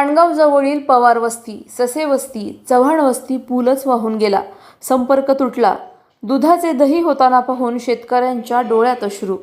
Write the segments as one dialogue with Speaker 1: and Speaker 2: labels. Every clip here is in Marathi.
Speaker 1: खाणगावजवळील पवार वस्ती ससे वस्ती चव्हाण वस्ती पूलच वाहून गेला. संपर्क तुटला. दुधाचे दही होताना पाहून शेतकऱ्यांच्या डोळ्यात अश्रू.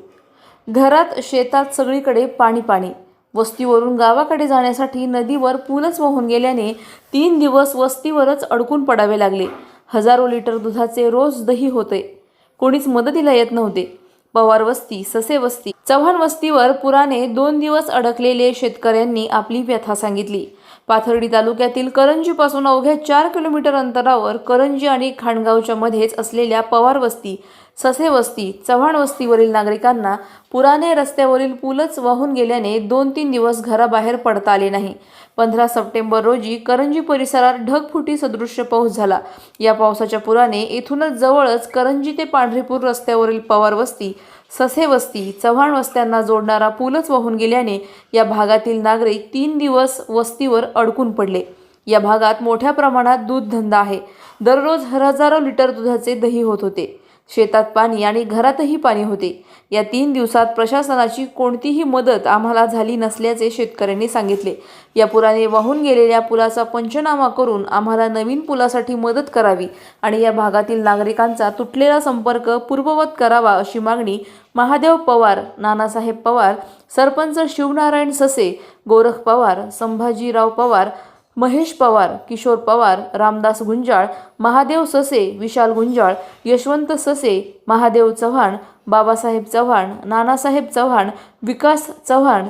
Speaker 1: घरात शेतात सगळीकडे पाणी पाणी. वस्तीवरून गावाकडे जाण्यासाठी नदीवर पूलच वाहून गेल्याने तीन दिवस वस्तीवरच अडकून पडावे लागले. हजारो लिटर दुधाचे रोज दही होते. कोणीच मदतीला येत नव्हते. पवार वस्ती ससे वस्ती चव्हाण वस्तीवर पुराने दोन दिवस अडकलेले शेतकऱ्यांनी आपली व्यथा सांगितली. पाथर्डी तालुक्यातील करंजीपासून अवघ्या चार किलोमीटर अंतरावर करंजी आणि खाणगावच्या मध्येच असलेल्या पवार वस्ती ससे वस्ती चव्हाण वस्तीवरील नागरिकांना पुराने रस्त्यावरील पूलच वाहून गेल्याने दोन तीन दिवस घराबाहेर पडता आले नाही. पंधरा सप्टेंबर रोजी करंजी परिसरात ढगफुटी सदृश्य पाऊस झाला. या पावसाच्या पुराने येथूनच जवळच करंजी ते पांढरीपूर रस्त्यावरील पवार वस्ती ससे वस्ती चव्हाण वस्त्यांना जोडणारा पूलच वाहून गेल्याने या भागातील नागरिक तीन दिवस वस्तीवर अडकून पडले. या भागात मोठ्या प्रमाणात दूध धंदा आहे. दररोज हजारो लिटर दुधाचे दही होत होते. शेतात पाणी आणि घरातही पाणी होते. या तीन दिवसात प्रशासनाची कोणतीही मदत आम्हाला झाली नसल्याचे शेतकऱ्यांनी सांगितले. या पुराने वाहून गेलेल्या पुलाचा पंचनामा करून आम्हाला नवीन पुलासाठी मदत करावी आणि या भागातील नागरिकांचा तुटलेला संपर्क पूर्ववत करावा अशी मागणी महादेव पवार नानासाहेब पवार सरपंच शिवनारायण ससे गोरख पवार संभाजीराव पवार महेश पवार किशोर पवार रामदास गुंजाळ महादेव ससे विशाल गुंजाळ यशवंत ससे महादेव चव्हाण बाबासाहेब चव्हाण नानासाहेब चव्हाण विकास चव्हाण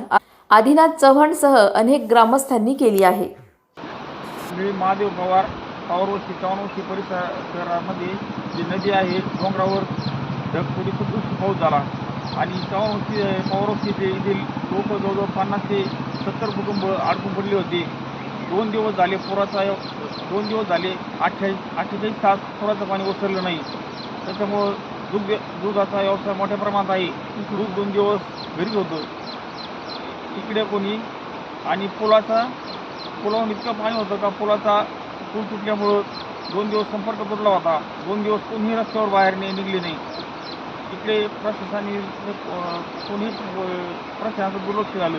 Speaker 1: आदिनाथ चव्हाणसह अनेक ग्रामस्थांनी केली आहे.
Speaker 2: मी महादेव पवार पावरवस्ती चव्हाणवस्ती परिसरामध्ये जी नदी आहे डोंगरावर पाऊस झाला. आणि चव्हाणवस्ती पावरवस्तीचे येथील लोक जवळजवळ पन्नास ते सत्तर कुटुंब अडकून पडले होते. दोन दिवस झाले पुराचा दोन दिवस झाले अठ्ठावीस अठ्ठेचाळीस तास पुराचं पाणी ओसरलं नाही. त्याच्यामुळं दूध दुधाचा व्यवसाय मोठ्या प्रमाणात आहे. दूध दोन दिवस घरीच होतं इकडे कोणी आणि पुलाचा पुलावर इतकं पाणी होतं का पुलाचा पूल तुटल्यामुळं दोन दिवस संपर्क तुटला होता. दोन दिवस कोणीही रस्त्यावर बाहेर नाही निघले नाही. इकडे प्रशासनाने कोणी प्रशासनाचं दुर्लक्ष झालं.